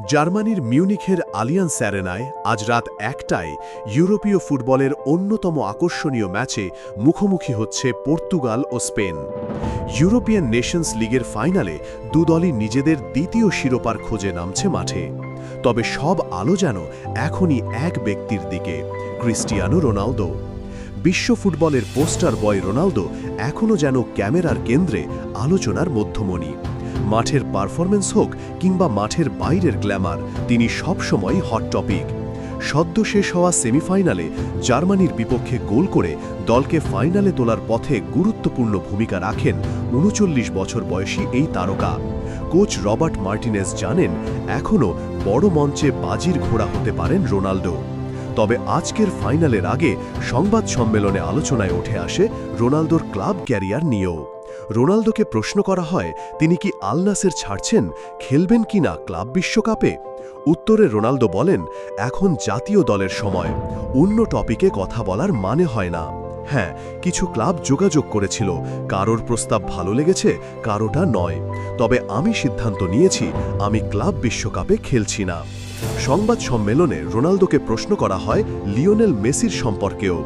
জার্মানির মিউনিখের আলিয়ান স্যারেনায় আজ রাত একটায় ইউরোপীয় ফুটবলের অন্যতম আকর্ষণীয় ম্যাচে মুখোমুখি হচ্ছে পর্তুগাল ও স্পেন। ইউরোপিয়ান নেশনস লিগের ফাইনালে দুদলই নিজেদের দ্বিতীয় শিরোপার খোঁজে নামছে মাঠে। তবে সব আলো যেন এখনই এক ব্যক্তির দিকে, ক্রিস্টিয়ানো রোনালদো। বিশ্ব ফুটবলের পোস্টার বয় রোনালদো এখনও যেন ক্যামেরার কেন্দ্রে আলোচনার মধ্যমণি। মাঠের পারফরমেন্স হোক কিংবা মাঠের বাইরের গ্ল্যামার তিনি সবসময় হট টপিক সদ্য শেষ হওয়া সেমিফাইনালে জার্মানির বিপক্ষে গোল করে দলকে ফাইনালে তোলার পথে গুরুত্বপূর্ণ ভূমিকা রাখেন উনচল্লিশ বছর বয়সী এই তারকা। কোচ রবার্ট মার্টিনেস জানেন, এখনও বড় মঞ্চে বাজির ঘোড়া হতে পারেন রোনাল্ডো তবে আজকের ফাইনালের আগে সংবাদ সম্মেলনে আলোচনায় উঠে আসে রোনালদোর ক্লাব ক্যারিয়ার নিয়েও। রোনালদোকে প্রশ্ন করা হয়, তিনি কি আলনাসের ছাড়ছেন, খেলবেন কিনা ক্লাব বিশ্বকাপে? উত্তরে রোনালদো বলেন, এখন জাতীয় দলের সময়, অন্য টপিকে কথা বলার মানে হয় না। হ্যাঁ কিছু ক্লাব যোগাযোগ করেছিল, কারোর প্রস্তাব ভালো লেগেছে, কারোটা নয়। তবে আমি সিদ্ধান্ত নিয়েছি, আমি ক্লাব বিশ্বকাপে খেলছি না। সংবাদ সম্মেলনে রোনালদোকে প্রশ্ন করা হয় লিওনেল মেসির সম্পর্কেও।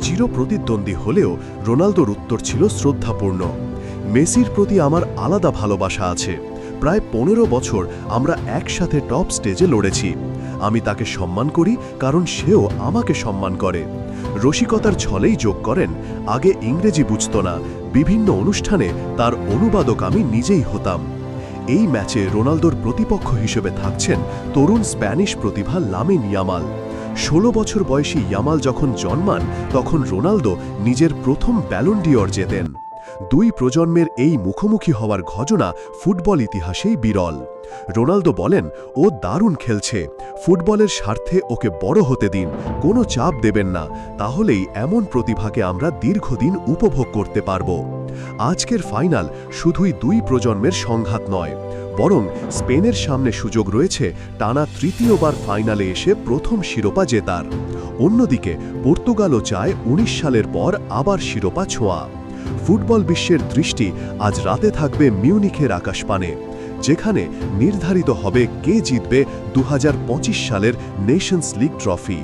চিরপ্রতিদ্বন্দ্বী হলেও রোনালদোর উত্তর ছিল শ্রদ্ধাপূর্ণ। মেসির প্রতি আমার আলাদা ভালোবাসা আছে। প্রায় পনেরো বছর আমরা একসাথে টপ স্টেজে লড়েছি। আমি তাকে সম্মান করি, কারণ সেও আমাকে সম্মান করে। রসিকতার ছলেই যোগ করেন, আগে ইংরেজি বুঝত না, বিভিন্ন অনুষ্ঠানে তার অনুবাদক আমি নিজেই হতাম। এই ম্যাচে রোনালদোর প্রতিপক্ষ হিসেবে থাকছেন তরুণ স্প্যানিশ প্রতিভা লামিন ইয়ামাল। ষোলো বছর বয়সী ইয়ামাল যখন জন্মান, তখন রোনালদো নিজের প্রথম ব্যালন্ডিয়র জেতেন। দুই প্রজন্মের এই মুখোমুখি হওয়ার ঘটনা ফুটবল ইতিহাসেই বিরল। রোনালদো বলেন, ও দারুণ খেলছে। ফুটবলের স্বার্থে ওকে বড় হতে দিন, কোনো চাপ দেবেন না। তাহলেই এমন প্রতিভাকে আমরা দীর্ঘদিন উপভোগ করতে পারব। আজকের ফাইনাল শুধুই দুই প্রজন্মের সংঘাত নয়, বরং স্পেনের সামনে সুযোগ রয়েছে টানা তৃতীয়বার ফাইনালে এসে প্রথম শিরোপা জেতার। অন্যদিকে, পর্তুগালও চায় ১৯ সালের পর আবার শিরোপা ছোঁয়া। ফুটবল বিশ্বের দৃষ্টি আজ রাতে থাকবে মিউনিখের আকাশপানে, যেখানে নির্ধারিত হবে কে জিতবে দু হাজার পঁচিশ সালের নেশনস লিগ ট্রফি